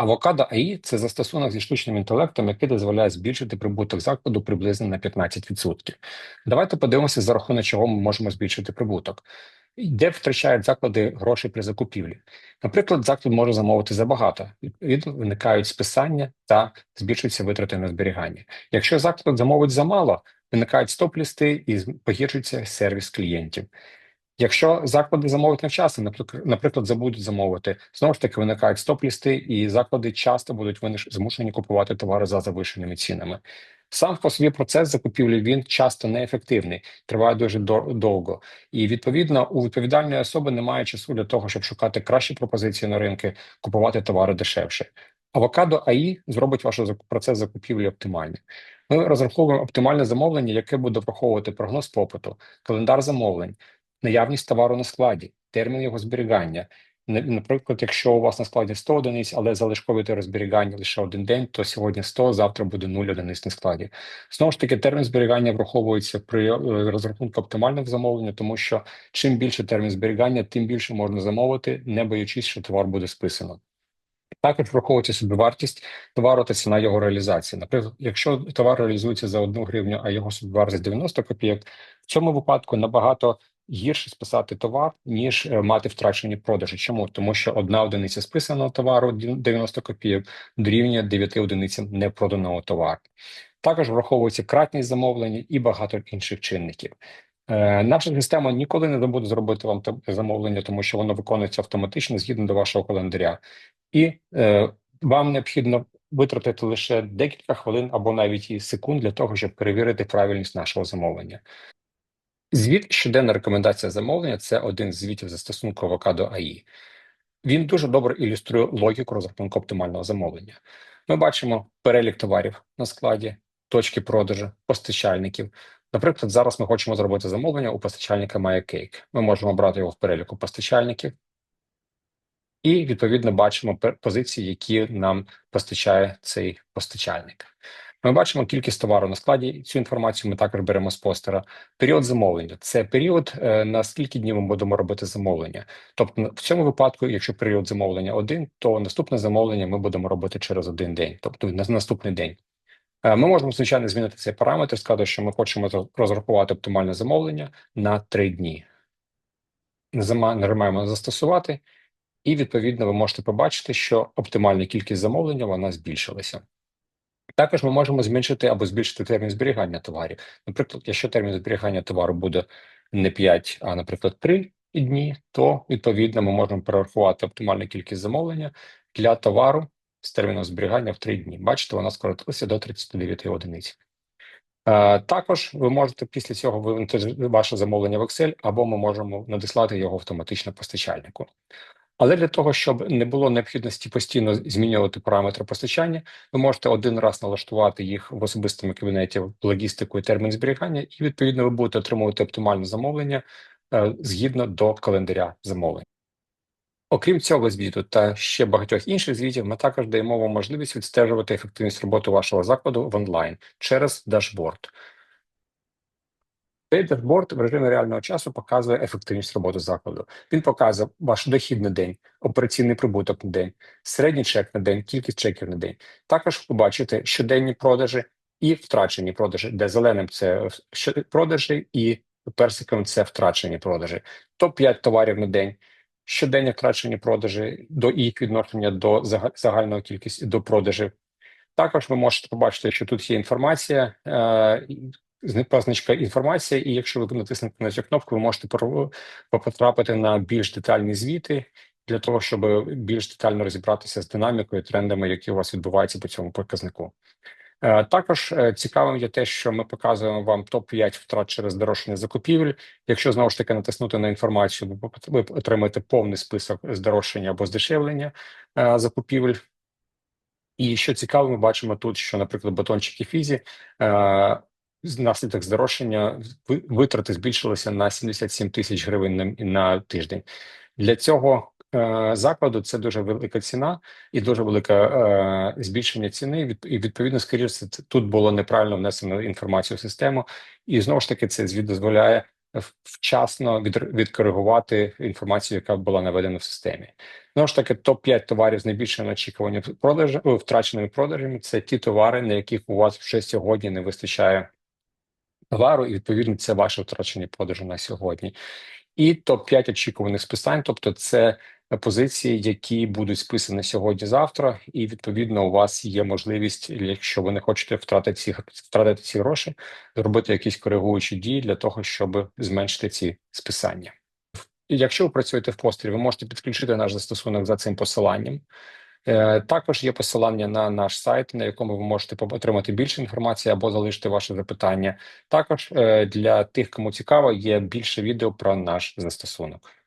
Авокадо АІ це застосунок зі штучним інтелектом, який дозволяє збільшити прибуток закладу приблизно на 15%. Давайте подивимося, за рахунок чого ми можемо збільшити прибуток. Де втрачають заклади гроші при закупівлі? Наприклад, заклад може замовити забагато, відповідно виникають списання та збільшуються витрати на зберігання. Якщо заклад замовить замало, виникають стоп-лісти і погіршується сервіс клієнтів. Якщо заклади замовить невчасно, наприклад, забудуть замовити, знову ж таки виникають стоп-лісти, і заклади часто будуть змушені купувати товари за завищеними цінами. Сам по собі процес закупівлі він часто неефективний, триває дуже довго. І відповідно у відповідальної особи немає часу для того, щоб шукати кращі пропозиції на ринки, купувати товари дешевше. Авокадо АІ зробить ваш процес закупівлі оптимальним. Ми розраховуємо оптимальне замовлення, яке буде враховувати прогноз попиту, календар замовлень, наявність товару на складі, термін його зберігання. Наприклад, якщо у вас на складі 100 одиниць, але залишкові те розберігання лише один день, то сьогодні 100, завтра буде 0 одиниць на складі. Знову ж таки, термін зберігання враховується при е, розрахунку оптимальних замовлень, тому що чим більше термін зберігання, тим більше можна замовити, не боючись, що товар буде списано. Також враховується собівартість товару та ціна його реалізації. Наприклад, якщо товар реалізується за 1 гривню, а його собівартість 90 копійок, в цьому випадку набагато гірше списати товар, ніж е, мати втрачені продажі. Чому? Тому що одна одиниця списаного товару 90 копійок дорівнює 9 одиницям непроданого товару. Також враховується кратність замовлення і багато інших чинників. Е, наша система ніколи не буде зробити вам замовлення, тому що воно виконується автоматично згідно до вашого календаря, і е, вам необхідно витратити лише декілька хвилин або навіть і секунд для того, щоб перевірити правильність нашого замовлення. Звіт щоденна рекомендація замовлення це один з звітів застосунку Avocado AI. Він дуже добре ілюструє логіку розрахунку оптимального замовлення. Ми бачимо перелік товарів на складі, точки продажу, постачальників. Наприклад, зараз ми хочемо зробити замовлення у постачальника MyCake. Ми можемо брати його в переліку постачальників і відповідно бачимо позиції, які нам постачає цей постачальник. Ми бачимо кількість товару на складі. Цю інформацію ми також беремо з постера. Період замовлення це період, е, на скільки днів ми будемо робити замовлення. Тобто, в цьому випадку, якщо період замовлення один, то наступне замовлення ми будемо робити через один день, тобто на наступний день. Е, ми можемо звичайно змінити цей параметр, сказати, що ми хочемо розрахувати оптимальне замовлення на три дні. Нажимаємо застосувати, і відповідно ви можете побачити, що оптимальна кількість замовлення вона збільшилася. Також ми можемо зменшити або збільшити термін зберігання товарів. Наприклад, якщо термін зберігання товару буде не 5, а, наприклад, 3 дні, то відповідно ми можемо перерахувати оптимальну кількість замовлення для товару з терміном зберігання в 3 дні. Бачите, вона скоротилася до 39 одиниць. Е, також ви можете після цього вивести ваше замовлення в Excel, або ми можемо надіслати його автоматично постачальнику. Але для того, щоб не було необхідності постійно змінювати параметри постачання, ви можете один раз налаштувати їх в особистому кабінеті логістику і термін зберігання, і відповідно ви будете отримувати оптимальне замовлення е, згідно до календаря замовлень. Окрім цього звіту та ще багатьох інших звітів, ми також даємо вам можливість відстежувати ефективність роботи вашого закладу в онлайн через дашборд. Цей дашборд в режимі реального часу показує ефективність роботи закладу. Він показує ваш дохід на день, операційний прибуток на день, середній чек на день, кількість чеків на день. Також побачите щоденні продажі і втрачені продажі, де зеленим це продажі і персиком це втрачені продажі. Топ 5 товарів на день, щоденні втрачені продажі до їх відношення до загальної кількості до продажів. Також ви можете побачити, що тут є інформація, е, позначка інформація, і якщо ви натиснете на цю кнопку, ви можете потрапити на більш детальні звіти для того, щоб більш детально розібратися з динамікою, трендами, які у вас відбуваються по цьому показнику. Е, також е, цікавим є те, що ми показуємо вам топ 5 втрат через здорожчання закупівель. Якщо знову ж таки натиснути на інформацію, ви отримаєте повний список здорожчання або здешевлення е, закупівель. І що цікаво, ми бачимо тут, що, наприклад, батончики фізі Наслідок здорожчання витрати збільшилися на 77 тисяч гривень на, на тиждень. Для цього е, закладу це дуже велика ціна і дуже велике е, збільшення ціни. І відповідно, скоріше, тут було неправильно внесено інформацію в систему, і знову ж таки це звіт дозволяє вчасно від, відкоригувати інформацію, яка була наведена в системі. Знову ж таки, топ 5 товарів з найбільшими очікуваннями продажу втраченими продажами це ті товари, на яких у вас вже сьогодні не вистачає товару, і відповідно це ваші втрачені продажі на сьогодні. І топ 5 очікуваних списань, тобто це позиції, які будуть списані сьогодні-завтра, і відповідно у вас є можливість, якщо ви не хочете втратити ці втратити ці гроші, зробити якісь коригуючі дії для того, щоб зменшити ці списання. Якщо ви працюєте в постері, ви можете підключити наш застосунок за цим посиланням. Е, Також є посилання на наш сайт, на якому ви можете отримати більше інформації або залишити ваше запитання. Також е, для тих, кому цікаво, є більше відео про наш застосунок.